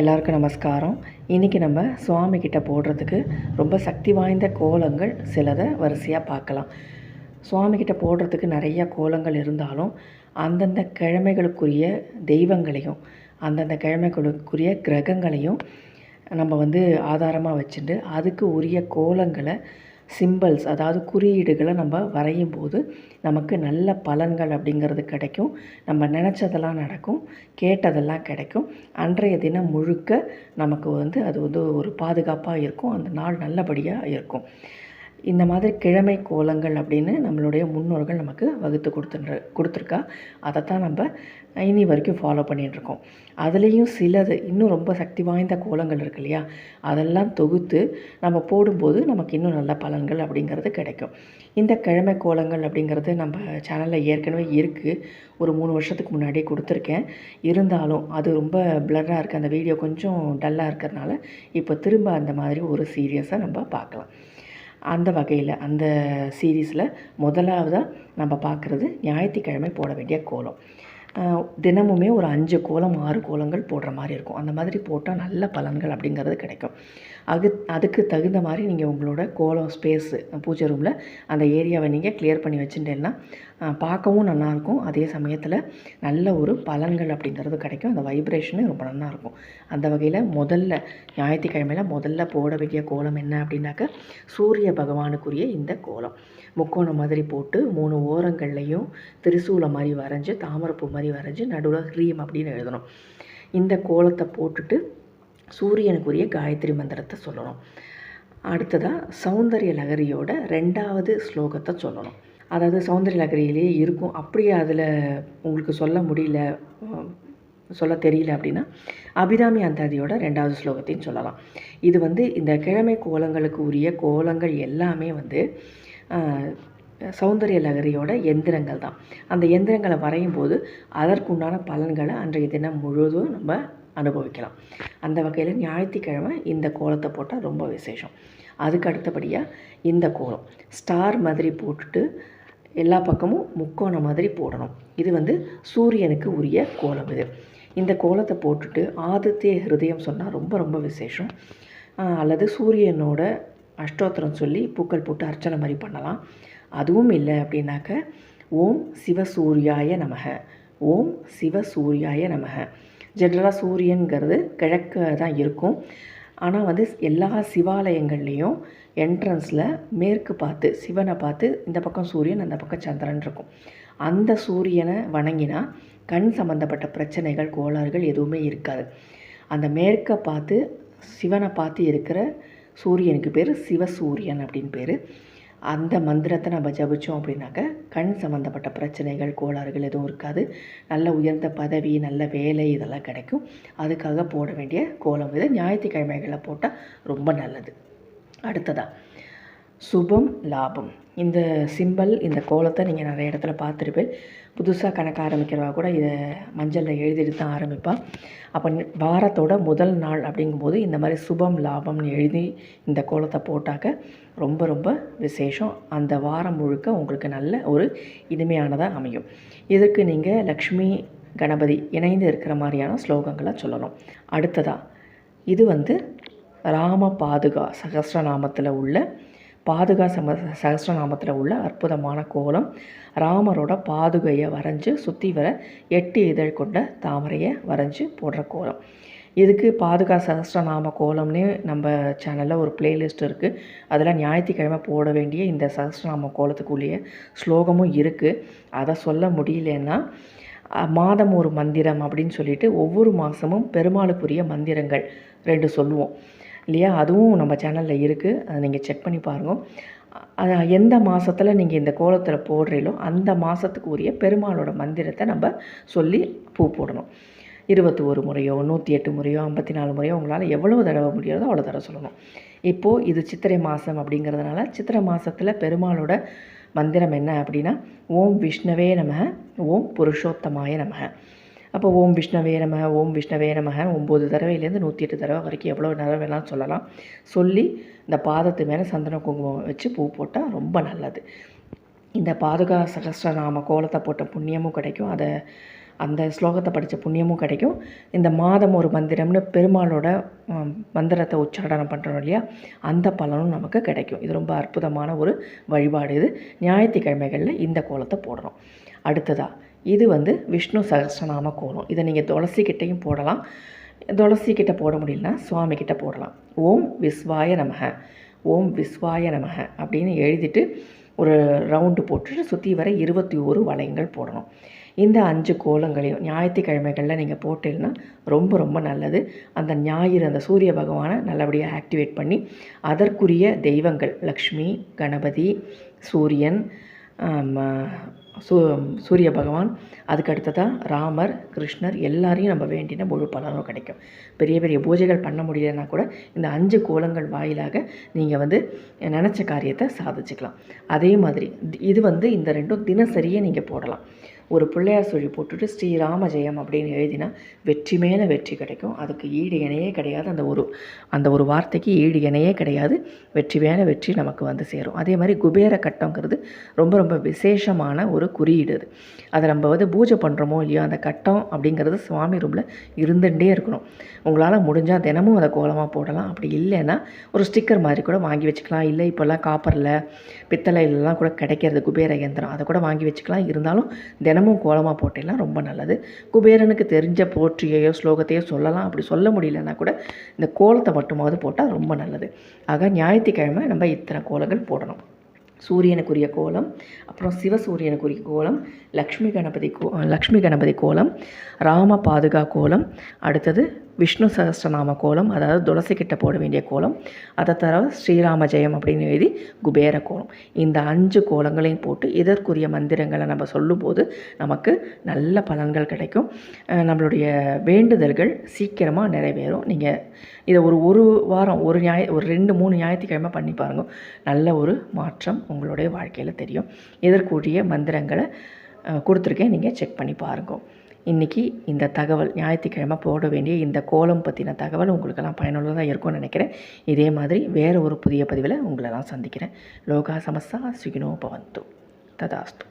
எல்லாருக்கும் நமஸ்காரம். இன்றைக்கி நம்ம சுவாமி கிட்ட போடுறதுக்கு ரொம்ப சக்தி வாய்ந்த கோலங்கள் சிலதை வரிசையாக பார்க்கலாம். சுவாமி கிட்ட போடுறதுக்கு நிறைய கோலங்கள் இருந்தாலும் அந்தந்த கிழமைகளுக்குரிய தெய்வங்களையும் அந்தந்த கிழமைகளுக்குரிய கிரகங்களையும் நம்ம வந்து ஆதாரமாக வச்சுட்டு அதுக்கு உரிய கோலங்களை சிம்பிள்ஸ் அதாவது குறியீடுகளை நம்ம வரையும் போது நமக்கு நல்ல பலன்கள் அப்படிங்கிறது கிடைக்கும். நம்ம நினச்சதெல்லாம் நடக்கும் கேட்டதெல்லாம் கிடைக்கும். அன்றைய தினம் முழுக்க நமக்கு வந்து அது வந்து ஒரு பாதுகாப்பாக இருக்கும். அந்த நாள் நல்லபடியாக இருக்கும். இந்த மாதிரி கிழமை கோலங்கள் அப்படின்னு நம்மளுடைய முன்னோர்கள் நமக்கு வகுத்து கொடுத்துன்ற கொடுத்துருக்கா. அதைத்தான் நம்ம இனி வரைக்கும் ஃபாலோ பண்ணிகிட்ருக்கோம் அதுலேயும் சிலது இன்னும் ரொம்ப சக்தி வாய்ந்த கோலங்கள் இருக்கு இல்லையா? அதெல்லாம் தொகுத்து நம்ம போடும்போது நமக்கு இன்னும் நல்ல பலன்கள் அப்படிங்கிறது கிடைக்கும். இந்த கிழமை கோலங்கள் அப்படிங்கிறது நம்ம சேனலில் ஏற்கனவே இருக்குது ஒரு மூணு வருஷத்துக்கு முன்னாடி கொடுத்துருக்கேன். இருந்தாலும் அது ரொம்ப பிளராக இருக்குது அந்த வீடியோ கொஞ்சம் டல்லாக இருக்கிறதுனால இப்போ திரும்ப அந்த மாதிரி ஒரு சீரியஸாக நம்ம பார்க்கலாம். அந்த வகையில் அந்த சீரீஸில் முதலாவதாக நம்ம பார்க்குறது ஞாயிற்றுக்கிழமை போட வேண்டிய கோலம். தினமுமே ஒரு அஞ்சு கோலம் ஆறு கோலங்கள் போடுற மாதிரி இருக்கும். அந்த மாதிரி போட்டால் நல்ல பலன்கள் அப்படிங்கிறது கிடைக்கும். அது அதுக்கு தகுந்த மாதிரி நீங்கள் உங்களோட கோலம் ஸ்பேஸு பூஜை ரூமில் அந்த ஏரியாவை நீங்கள் கிளியர் பண்ணி வச்சுட்டேன்னா பார்க்கவும் நல்லாயிருக்கும். அதே சமயத்தில் நல்ல ஒரு பலன்கள் அப்படிங்கிறது கிடைக்கும். அந்த வைப்ரேஷனு ரொம்ப நல்லா இருக்கும் அந்த வகையில் முதல்ல ஞாயிற்றுக்கிழமையில் முதல்ல போட வேண்டிய கோலம் என்ன அப்படின்னாக்க சூரிய பகவானுக்குரிய இந்த கோலம். முக்கோணம் மாதிரி போட்டு மூணு ஓரங்கள்லையும் திரிசூலம் மாதிரி வரைஞ்சி தாமரைப்பூ மாதிரி வரைஞ்சி நடுவில் ஹ்ரீம் அப்படின்னு எழுதணும். இந்த கோலத்தை போட்டுட்டு சூரியனுக்குரிய காயத்ரி மந்திரத்தை சொல்லணும். அடுத்ததாக சௌந்தரிய லகரியோட ரெண்டாவது ஸ்லோகத்தை சொல்லணும். அதாவது சௌந்தரிய லகரியிலேயே இருக்கும். அப்படியே அதில் உங்களுக்கு சொல்ல முடியல சொல்ல தெரியல அப்படின்னா அபிராமி அந்தாதியோட ரெண்டாவது ஸ்லோகத்தையும் சொல்லலாம். இது வந்து இந்த கிழமை கோலங்களுக்கு உரிய கோலங்கள் எல்லாமே வந்து சௌந்தரிய லகரியோட எந்திரங்கள் தான். அந்த எந்திரங்களை வரையும் போது அதற்குண்டான பலன்களை அன்றைய தினம் முழுவதும் நம்ம அனுபவிக்கலாம். அந்த வகையில் ஞாயிற்றுக்கிழமை இந்த கோலத்தை போட்டால் ரொம்ப விசேஷம். அதுக்கு அடுத்தபடியாக இந்த கோலம். ஸ்டார் மாதிரி போட்டுட்டு எல்லா பக்கமும் முக்கோணம் மாதிரி போடணும். இது வந்து சூரியனுக்கு உரிய கோலம் இது. இந்த கோலத்தை போட்டுட்டு ஆதித்ய ஹிருதயம் சொன்னால் ரொம்ப ரொம்ப விசேஷம். அல்லது சூரியனோட அஷ்டோத்திரம் சொல்லி பூக்கள் போட்டு அர்ச்சனை மாதிரி பண்ணலாம். அதுவும் இல்லை அப்படின்னாக்க ஓம் சிவசூர்யாய நமக. ஓம் சிவசூர்யாய நமக. ஜென்ரலாக சூரியன்கிறது கிழக்க தான் இருக்கும். ஆனால் வந்து எல்லா சிவாலயங்கள்லேயும் என்ட்ரன்ஸில் மேற்கு பார்த்து சிவனை பார்த்து இந்த பக்கம் சூரியன் அந்த பக்கம் சந்திரன் இருக்கும். அந்த சூரியனை வணங்கினா கண் சம்மந்தப்பட்ட பிரச்சனைகள் கோளாறுகள் எதுவுமே இருக்காது. அந்த மேற்கை பார்த்து சிவனை பார்த்து இருக்கிற சூரியனுக்கு பேர் சிவசூரியன் அப்படின்னு பேர். அந்த மந்திரத்தை நம்ம ஜபிச்சோம் அப்படின்னாக்க கண் சம்மந்தப்பட்ட பிரச்சனைகள் கோளாறுகள் எதுவும் இருக்காது. நல்ல உயர்ந்த பதவி நல்ல வேலை இதெல்லாம் கிடைக்கும். அதுக்காக போட வேண்டிய கோலம் இது. ஞாயிற்றுக்கிழமைகளில் போட்டால் ரொம்ப நல்லது. அடுத்ததாக சுபம் லாபம். இந்த சிம்பல் இந்த கோலத்தை நீங்கள் நிறைய இடத்துல பார்த்துருப்பேன் புதுசாக கணக்கு ஆரம்பிக்கிறவா கூட இதை மஞ்சளில் எழுதிட்டு தான் ஆரம்பிப்பாள் அப்போ வாரத்தோட முதல் நாள் அப்படிங்கும்போது இந்த மாதிரி சுபம் லாபம்னு எழுதி இந்த கோலத்தை போட்டாக்க ரொம்ப ரொம்ப விசேஷம். அந்த வாரம் முழுக்க உங்களுக்கு நல்ல ஒரு இனிமையானதாக அமையும். இதற்கு நீங்கள் லக்ஷ்மி கணபதி இணைந்து இருக்கிற மாதிரியான ஸ்லோகங்களை சொல்லணும். அடுத்ததாக இது வந்து ராம பாதுகா சகசிரநாமத்தில் உள்ள பாதுகா சம சகஸ்ரநாமத்தில் உள்ள அற்புதமான கோலம். ராமரோட பாதுகையை வரைஞ்சி சுற்றி வர எட்டு இதழ் கொண்ட தாமரையை வரைஞ்சி போடுற கோலம். இதுக்கு பாதுகா சகஸ்ரநாம கோலம்னே நம்ம சேனலில் ஒரு பிளேலிஸ்ட் இருக்குது அதில் ஞாயிற்றுக்கிழமை போட வேண்டிய இந்த சகஸ்ரநாம கோலத்துக்குள்ளேயே ஸ்லோகமும் இருக்குது அதை சொல்ல முடியலன்னா மாதம் ஒரு மந்திரம் அப்படின்னு சொல்லிட்டு ஒவ்வொரு மாதமும் பெருமாளுக்குரிய மந்திரங்கள் ரெண்டு சொல்லுவோம். இல்லையா? அதுவும் நம்ம சேனலில் இருக்குது அதை நீங்கள் செக் பண்ணி பாருங்க. எந்த மாதத்தில் நீங்கள் இந்த கோலத்தில் போடுறீங்களோ அந்த மாதத்துக்கு உரிய பெருமாளோட மந்திரத்தை நம்ம சொல்லி பூ போடணும். இருபத்தி ஒரு முறையோ நூற்றி எட்டு முறையோ ஐம்பத்தி நாலு முறையோ உங்களால் எவ்வளோ தடவை முடியாதோ அவ்வளோ தடவை சொல்லணும். இப்போது இது சித்திரை மாதம் அப்படிங்கிறதுனால சித்திரை மாதத்தில் பெருமாளோட மந்திரம் என்ன அப்படின்னா ஓம் விஷ்ணவே நம ஓம் புருஷோத்தமாய நம. அப்போ ஓம் விஷ்ணவே நம ஓம் விஷ்ணவே நமக ஒம்பது தடவையிலேருந்து நூற்றி எட்டு தடவை வரைக்கும் எவ்வளோ நேரம் வேணாலும் சொல்லலாம். சொல்லி இந்த பாதத்து மேலே சந்தன குங்குமம் வச்சு பூ போட்டால் ரொம்ப நல்லது. இந்த பாதுகா சகஸ்ரநாம கோலத்தை போட்ட புண்ணியமும் கிடைக்கும். அதை அந்த ஸ்லோகத்தை படித்த புண்ணியமும் கிடைக்கும். இந்த மாதம் ஒரு மந்திரம்னு பெருமாளோட மந்திரத்தை உச்சாரணம் பண்ணுறோம் இல்லையா? அந்த பலனும் நமக்கு கிடைக்கும். இது ரொம்ப அற்புதமான ஒரு வழிபாடு இது. ஞாயிற்றுக்கிழமைகளில் இந்த கோலத்தை போடுறோம். அடுத்ததாக இது வந்து விஷ்ணு சகஸ்ரநாம கோலம் இதை நீங்கள் துளசிக்கிட்டையும் போடலாம். துளசிக்கிட்ட போட முடியலனா சுவாமிகிட்ட போடலாம். ஓம் விஸ்வாய நமக ஓம் விஸ்வாய நமக அப்படின்னு எழுதிட்டு ஒரு ரவுண்டு போட்டுட்டு சுற்றி வர இருபத்தி ஓரு வளையங்கள் போடணும். இந்த அஞ்சு கோலங்களையும் ஞாயிற்றுக்கிழமைகளில் நீங்கள் போட்டீங்கன்னா ரொம்ப ரொம்ப நல்லது. அந்த ஞாயிறு அந்த சூரிய பகவானை நல்லபடியாக ஆக்டிவேட் பண்ணி அதற்குரிய தெய்வங்கள் லக்ஷ்மி கணபதி சூரியன் சூ சூரிய பகவான் அதுக்கு அடுத்ததாக ராமர் கிருஷ்ணர் எல்லாரையும் நம்ம வேண்டின முழு பலனும் கிடைக்கும். பெரிய பெரிய பூஜைகள் பண்ண முடியலன்னா கூட இந்த அஞ்சு கோலங்கள் வாயிலாக நீங்கள் வந்து நினச்ச காரியத்தை சாதிச்சுக்கலாம். அதே மாதிரி இது வந்து இந்த ரெண்டும் தினசரியே நீங்கள் போடலாம். ஒரு பிள்ளையார் சொல்லி போட்டுட்டு ஸ்ரீராம ஜெயம் அப்படின்னு எழுதினா வெற்றி மேலே வெற்றி கிடைக்கும். அதுக்கு ஈடு இணையே கிடையாது. அந்த ஒரு அந்த ஒரு வார்த்தைக்கு ஈடு இணையே கிடையாது. வெற்றி மேலே வெற்றி நமக்கு வந்து சேரும். அதே மாதிரி குபேர கட்டங்கிறது ரொம்ப ரொம்ப விசேஷமான ஒரு குறியீடு அது. அதை நம்ம வந்து பூஜை பண்ணுறோமோ இல்லையோ அந்த கட்டம் அப்படிங்கிறது சுவாமி ரூமில் இருந்துகிட்டே இருக்கணும். உங்களால் முடிஞ்சால் தினமும் அதை கோலமாக போடலாம். அப்படி இல்லைன்னா ஒரு ஸ்டிக்கர் மாதிரி கூட வாங்கி வச்சுக்கலாம். இல்லை இப்போல்லாம் காப்பரில் பித்தளையிலலாம் கூட கிடைக்கிறது குபேர இயந்திரம். அதை கூட வாங்கி வச்சுக்கலாம். இருந்தாலும் தினமும் கோலமாக போட்டேன்னா ரொம்ப நல்லது. குபேரனுக்கு தெரிஞ்ச போற்றியையோ ஸ்லோகத்தையோ சொல்லலாம். அப்படி சொல்ல முடியலன்னா கூட இந்த கோலத்தை மட்டுமாவது போட்டால் ரொம்ப நல்லது. ஆக ஞாயிற்றுக்கிழமை நம்ம இத்தனை கோலங்கள் போடணும். சூரியனுக்குரிய கோலம் அப்புறம் சிவசூரியனுக்குரிய கோலம் லக்ஷ்மி கணபதி கோ லக்ஷ்மி கணபதி கோலம் ராம பாதுகா கோலம் அடுத்தது விஷ்ணு சகஸ்ரநாம கோலம் அதாவது துளசி கிட்ட போட வேண்டிய கோலம் அதை தர ஸ்ரீராம ஜெயம் அப்படின்னு எழுதி குபேர கோலம். இந்த அஞ்சு கோலங்களையும் போட்டு இதற்குரிய மந்திரங்களை நம்ம சொல்லும்போது நமக்கு நல்ல பலன்கள் கிடைக்கும். நம்மளுடைய வேண்டுதல்கள் சீக்கிரமாக நிறைவேறும். நீங்கள் இதை ஒரு ஒரு வாரம் ஒரு ஞாய ஒரு ரெண்டு மூணு ஞாயிற்றுக்கிழமை பண்ணி பாருங்க. நல்ல ஒரு மாற்றம் உங்களுடைய வாழ்க்கையில் தெரியும். இதற்குரிய மந்திரங்களை கொடுத்துருக்கேன். நீங்கள் செக் பண்ணி பாருங்க. இன்றைக்கி இந்த தகவல் ஞாயிற்றுக்கிழமை போட வேண்டிய இந்த கோலம் பற்றின தகவல் உங்களுக்கெல்லாம் பயனுள்ளதாக இருக்கும்னு நினைக்கிறேன். இதே மாதிரி வேறு ஒரு புதிய பதிவில் உங்களை நான் சந்திக்கிறேன். லோகா சமஸ்தா சுகினோ பவந்து. ததாஸ்து.